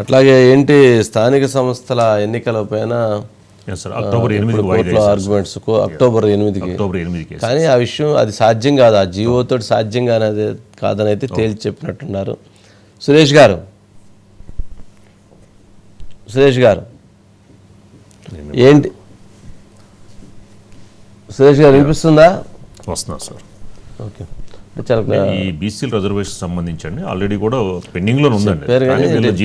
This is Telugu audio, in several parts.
అట్లాగే ఏంటి స్థానిక సంస్థల ఎన్నికల పైన అక్టోబర్ ఎనిమిది కోర్టులో ఆర్గ్యుమెంట్స్ అక్టోబర్ ఎనిమిదికి. అక్టోబర్ ఎనిమిది కేసు కానీ ఆ విషయం అది సాధ్యం కాదు. ఆ జీవోతో సాధ్యం కానది కాదని అయితే తేల్చి చెప్పినట్టున్నారు. సురేష్ గారు. సురేష్ గారు. ఏంటి? సురేష్ గారు వినిపిస్తుందా? వస్తున్నారు సార్ ఓకే. ఈ బీసీల రిజర్వేషన్ సంబంధించండి. ఆల్రెడీ కూడా పెండింగ్లో ఉందండి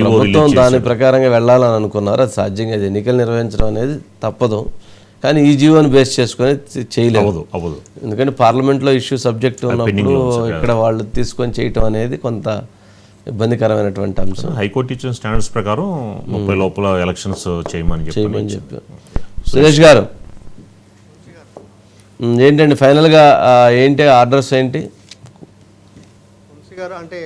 ప్రభుత్వం దాని ప్రకారంగా వెళ్ళాలని అనుకున్నారు. అది సాధ్యం కాదు ఎన్నికలు నిర్వహించడం అనేది తప్పదు. కానీ ఈ జీవోని బేస్ చేసుకొని చే- చేయలేము. అవ్వదు ఎందుకంటే పార్లమెంట్లో ఇష్యూ సబ్జెక్ట్ ఉన్నప్పుడు ఇక్కడ వాళ్ళు తీసుకొని చేయటం అనేది కొంత ఇబ్బందికరమైనటువంటి అంశం. హైకోర్టు ఇచ్చిన స్టాండర్డ్స్ ప్రకారం ముప్పై లోపల ఎలక్షన్స్ చేయమని చెప్పి అని చెప్పి సురేష్ గారు ఏంటండి ఫైనల్గా ఏంటి ఆర్డర్స్ ఏంటి? గారు అంటే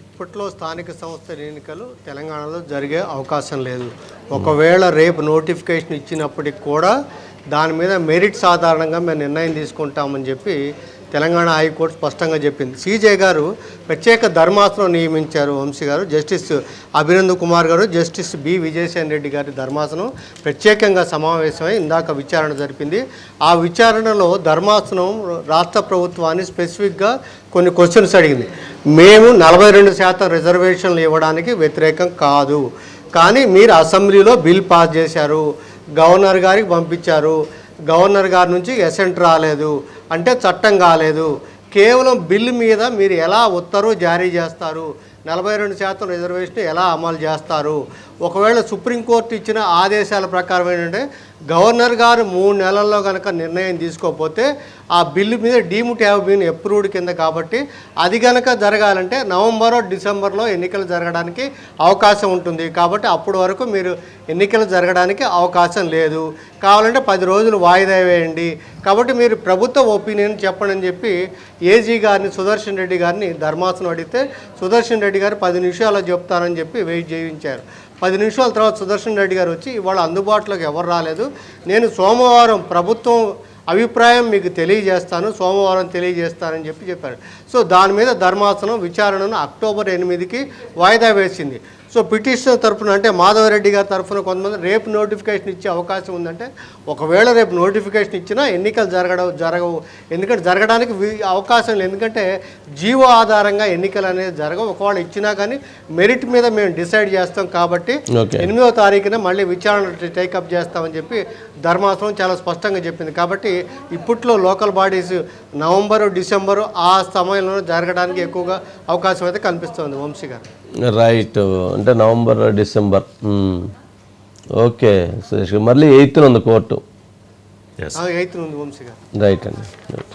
ఇప్పట్లో స్థానిక సంస్థల ఎన్నికలు తెలంగాణలో జరిగే అవకాశం లేదు. ఒకవేళ రేపు నోటిఫికేషన్ ఇచ్చినప్పటికి కూడా దాని మీద మెరిట్ సాధారణంగా మేము నిర్ణయం తీసుకుంటామని చెప్పి తెలంగాణ హైకోర్టు స్పష్టంగా చెప్పింది. సీజే గారు ప్రత్యేక ధర్మాసనం నియమించారు వంశీ గారు. జస్టిస్ అభినంద్ కుమార్ గారు జస్టిస్ బి విజయసేన్ రెడ్డి గారి ధర్మాసనం ప్రత్యేకంగా సమావేశమై ఇందాక విచారణ జరిపింది. ఆ విచారణలో ధర్మాసనం రాష్ట్ర ప్రభుత్వాన్ని స్పెసిఫిక్గా కొన్ని క్వశ్చన్స్ అడిగింది. మేము నలభై రెండు శాతం రిజర్వేషన్లు ఇవ్వడానికి వ్యతిరేకం కాదు. కానీ మీరు అసెంబ్లీలో బిల్ పాస్ చేశారు. గవర్నర్ గారికి పంపించారు. గవర్నర్ గారి నుంచి ఎసెంట్ రాలేదు అంటే చట్టం కాలేదు. కేవలం బిల్లు మీద మీరు ఎలా ఉత్తర్వు జారీ చేస్తారు? నలభై రెండు శాతం రిజర్వేషన్ ఎలా అమలు చేస్తారు? ఒకవేళ సుప్రీంకోర్టు ఇచ్చిన ఆదేశాల ప్రకారం ఏంటంటే గవర్నర్ గారు మూడు నెలల్లో కనుక నిర్ణయం తీసుకోకపోతే ఆ బిల్లు మీద డీమ్ హ్యావ్ బీన్ అప్రూవ్డ్ కింద కాబట్టి అది కనుక జరగాలంటే నవంబర్ డిసెంబర్లో ఎన్నికలు జరగడానికి అవకాశం ఉంటుంది. కాబట్టి అప్పటి వరకు మీరు ఎన్నికలు జరగడానికి అవకాశం లేదు. కావాలంటే పది రోజులు వాయిదా వేయండి. కాబట్టి మీరు ప్రభుత్వ ఒపీనియన్ చెప్పండి అని చెప్పి ఏజీ గారిని సుదర్శన్ రెడ్డి గారిని ధర్మాసనం అడిగితే సుదర్శన్ రెడ్డి గారు పది నిమిషాల్లో చెప్తారని చెప్పి వెయిట్ చేయించారు. పది నిమిషాల తర్వాత సుదర్శన్ రెడ్డి గారు వచ్చి ఇవాళ అందుబాటులోకి ఎవరు రాలేదు. నేను సోమవారం ప్రభుత్వం అభిప్రాయం మీకు తెలియజేస్తాను సోమవారం తెలియజేస్తానని చెప్పి చెప్పారు. సో దాని మీద ధర్మాసనం విచారణను అక్టోబర్ ఎనిమిదికి వాయిదా వేసింది. సో పిటిషనర్ తరఫున అంటే మాధవరెడ్డి గారి తరఫున కొంతమంది రేపు నోటిఫికేషన్ ఇచ్చే అవకాశం ఉందంటే ఒకవేళ రేపు నోటిఫికేషన్ ఇచ్చినా ఎన్నికలు జరగడం జరగవు. ఎందుకంటే జరగడానికి అవకాశం లేదు. ఎందుకంటే జీవో ఆధారంగా ఎన్నికలు అనేది జరగవు. ఒకవేళ ఇచ్చినా కానీ మెరిట్ మీద మేము డిసైడ్ చేస్తాం కాబట్టి ఎనిమిదవ తారీఖున మళ్ళీ విచారణ టేకప్ చేస్తామని చెప్పి ధర్మాసనం చాలా స్పష్టంగా చెప్పింది. కాబట్టి ఇప్పట్లో లోకల్ బాడీస్ నవంబరు డిసెంబరు ఆ సమయంలో జరగడానికి ఎక్కువగా అవకాశం అయితే కనిపిస్తుంది వంశీ గారు. రైట్ అంటే నవంబర్ డిసెంబర్. ఓకే సురేష్ గారు. మళ్ళీ ఎయిత్ ఉంది కోర్టు. రైట్ అండి. రైట్